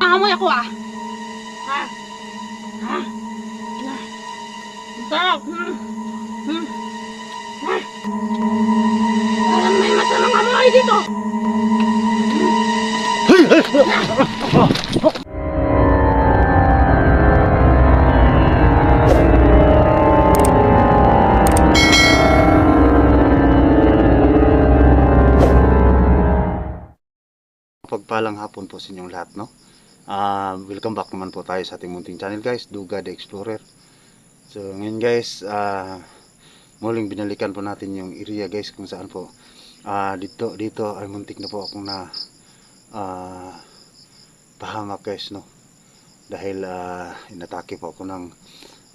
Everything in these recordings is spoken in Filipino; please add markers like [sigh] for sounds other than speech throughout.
Nangamoy ako ah. Ha? Ha? Ang sarap. Hmm. Hmm. Ha? Parang may masamang amoy dito. Pagpalang hapon po sa inyong lahat, no? Ah, welcome back naman po tayo sa ating munting channel, guys. Duga the Explorer. So, ngayon, guys, ah, muling binalikan po natin yung area, guys, kung saan po. Ah, dito, dito ay muntik na po akong na ah, pahamak, guys, no? Dahil ah, inatake po ako ng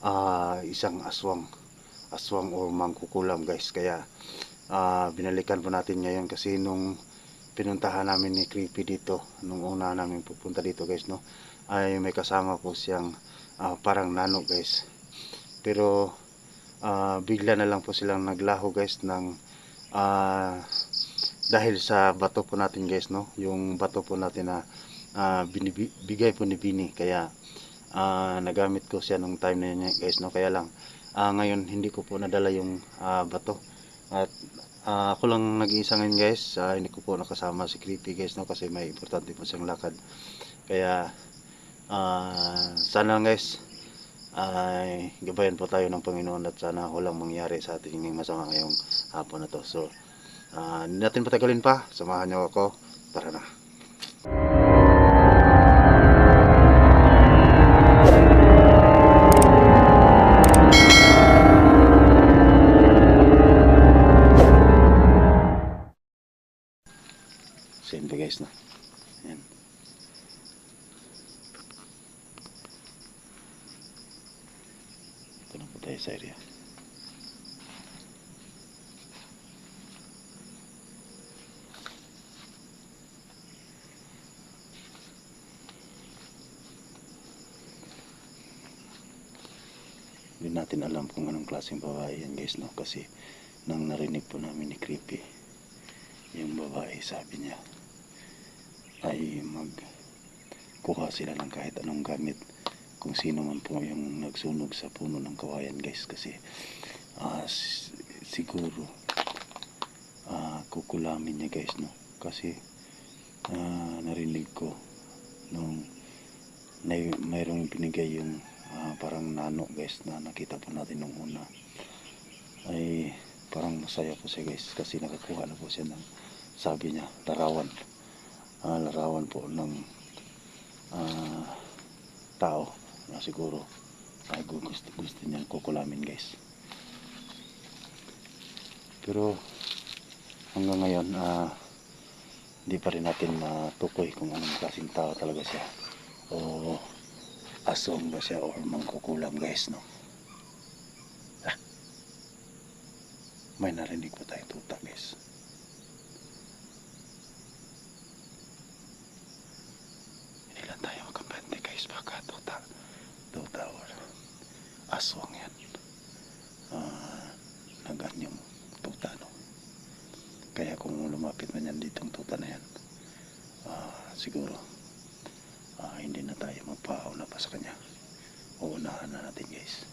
ah, isang aswang aswang o mangkukulam, guys. Kaya, ah, binalikan po natin ngayon kasi nung pinuntahan namin ni Creepy dito nung una namin pupunta dito guys no? Ay may kasama po siyang ah, parang nano guys. Pero ah, bigla na lang po silang naglaho guys ng ah, dahil sa bato po natin guys no? Yung bato po natin na ah, binibi- bigay po ni Bini kaya ah, nagamit ko siya nung time na yun guys no? Kaya lang ah, ngayon hindi ko po nadala yung ah, bato. At Ah, ako lang nag-iisa ngayon guys. Ah, hindi ko po nakasama si Creepy guys no kasi may importante po siyang lakad. Kaya ah, sana lang guys ay gabayan po tayo ng Panginoon at sana walang mangyari sa ating masama ngayong hapon na to. So ah, hindi natin patagalin pa. Samahan niyo ako. Tara na. Klaseng babae yan guys no? Kasi nang narinig po namin ni Creepy yung babae sabi niya ay magkuha sila ng kahit anong gamit kung sino man po yung nagsunog sa puno ng kawayan guys. Kasi s- siguro ah, kukulamin niya guys no? Kasi ah, narinig ko nung may, mayroong binigay yung ah, parang nano guys na nakita po natin nung una. Ay parang masaya po siya guys kasi nakakuha na po siya ng sabi niya larawan. Ah, larawan po ng ah, tao na siguro ay gu- gusto, gusto niya kukulamin guys. Pero hanggang ngayon ah, hindi pa rin natin matukoy kung anong klaseng tao talaga siya. O asong ba siya or mangkukulam guys no? Ah, may narinig pa tayong tuta guys. Hindi lang tayo makapante guys baka tuta. Tuta or aswang yan. Ah naganyang tuta no? Kaya kung lumapit man yan ditong tuta yan ah siguro ah, hindi na tayo magpauna pa sa kanya. Uunahan na natin guys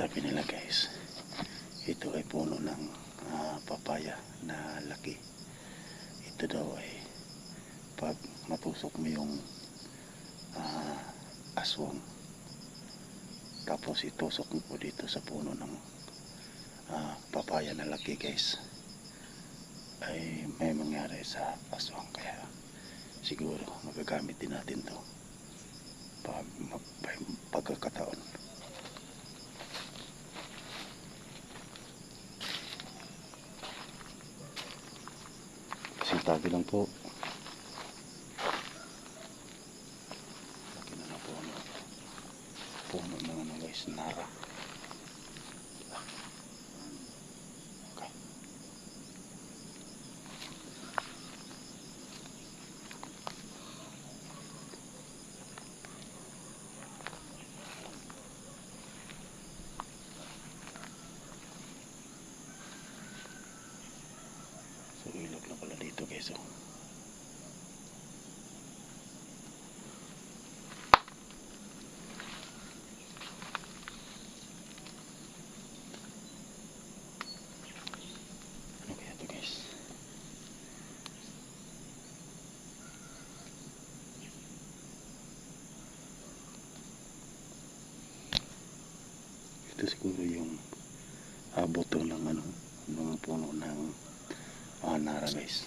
sabi nila guys ito ay puno ng uh, papaya na laki. Ito daw ay pag matusok mo yung uh, aswang tapos itusok mo po dito sa puno ng uh, papaya na laki guys ay may mangyari sa aswang. Kaya siguro magagamit din natin to pag, pagkakataon. Tabi lang po. ito siguro yung uh, ng ano, mga puno ng uh, nara guys.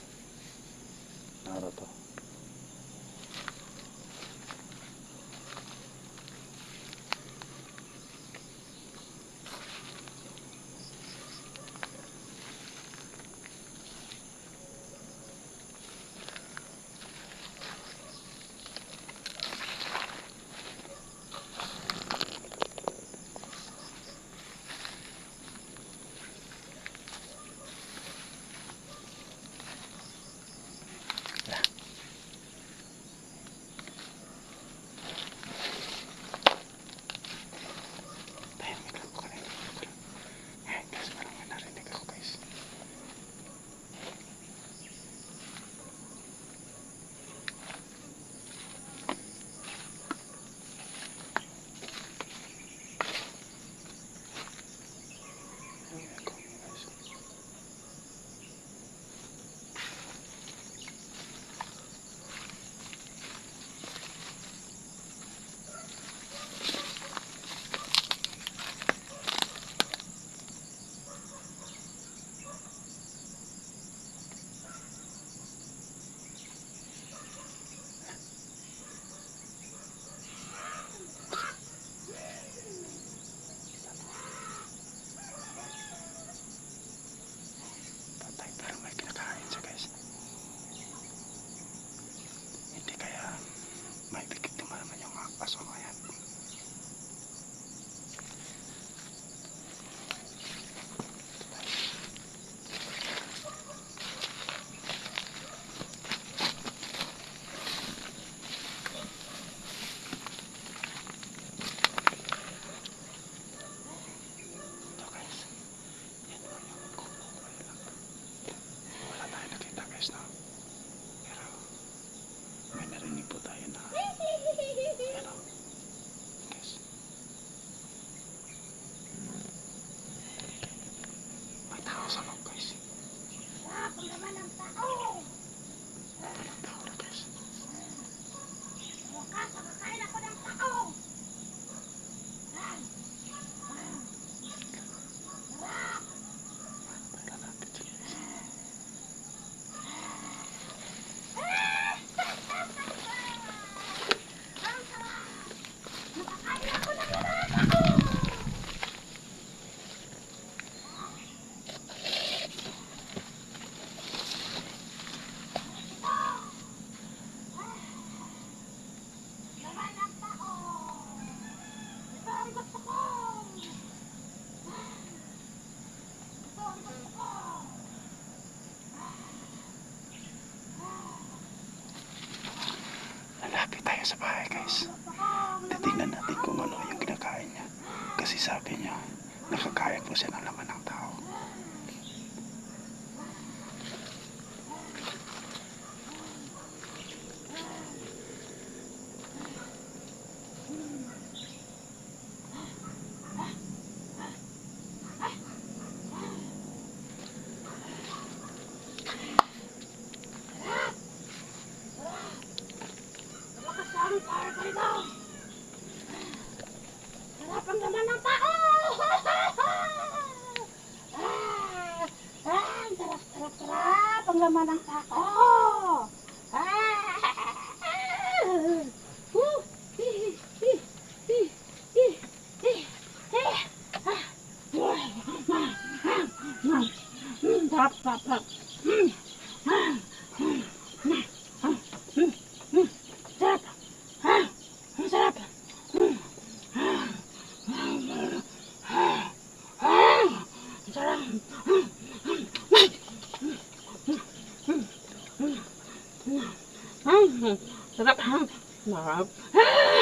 sarap.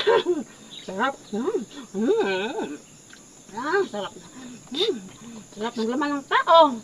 [laughs] sarap. Mm. mm. Ah, sarap. Mm. Sarap ng laman ng tao.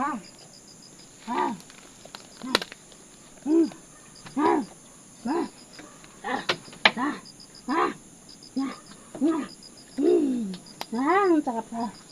아, 진짜 아파.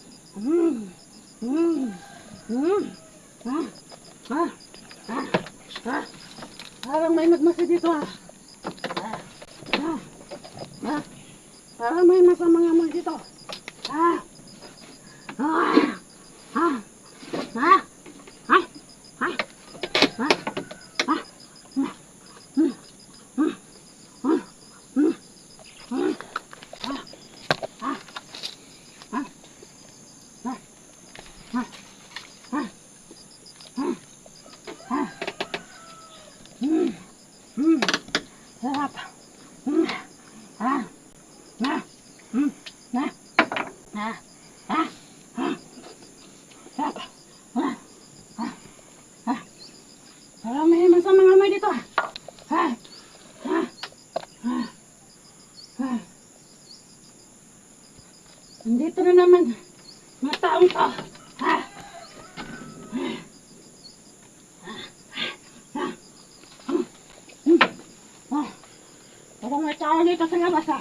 ako dito sa labas ah. ha.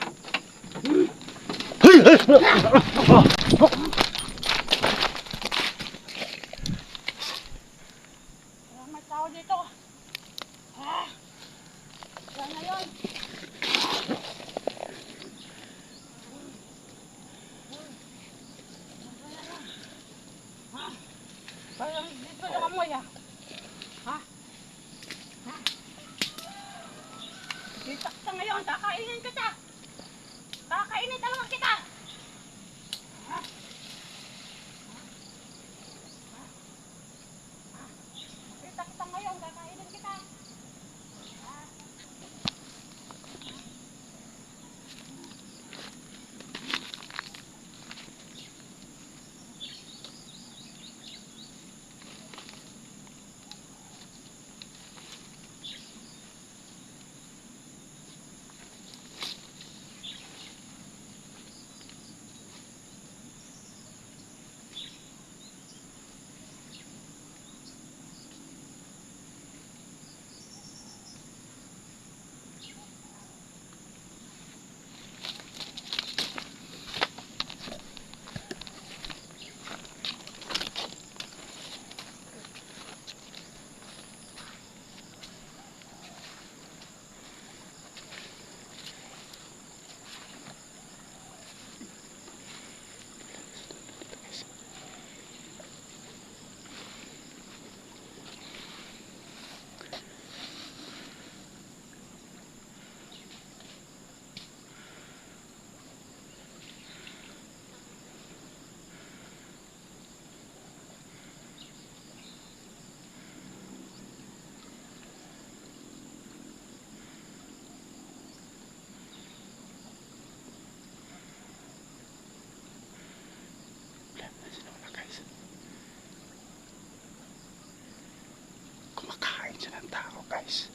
Hmm. Kakainin kita! Kakainin talaga kita! Presensya ng tao guys.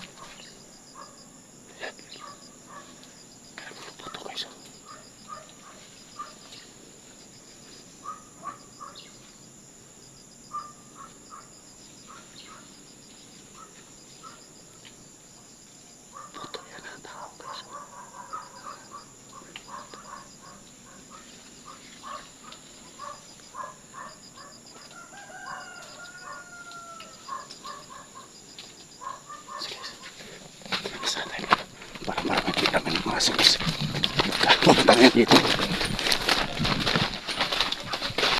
Saan [laughs]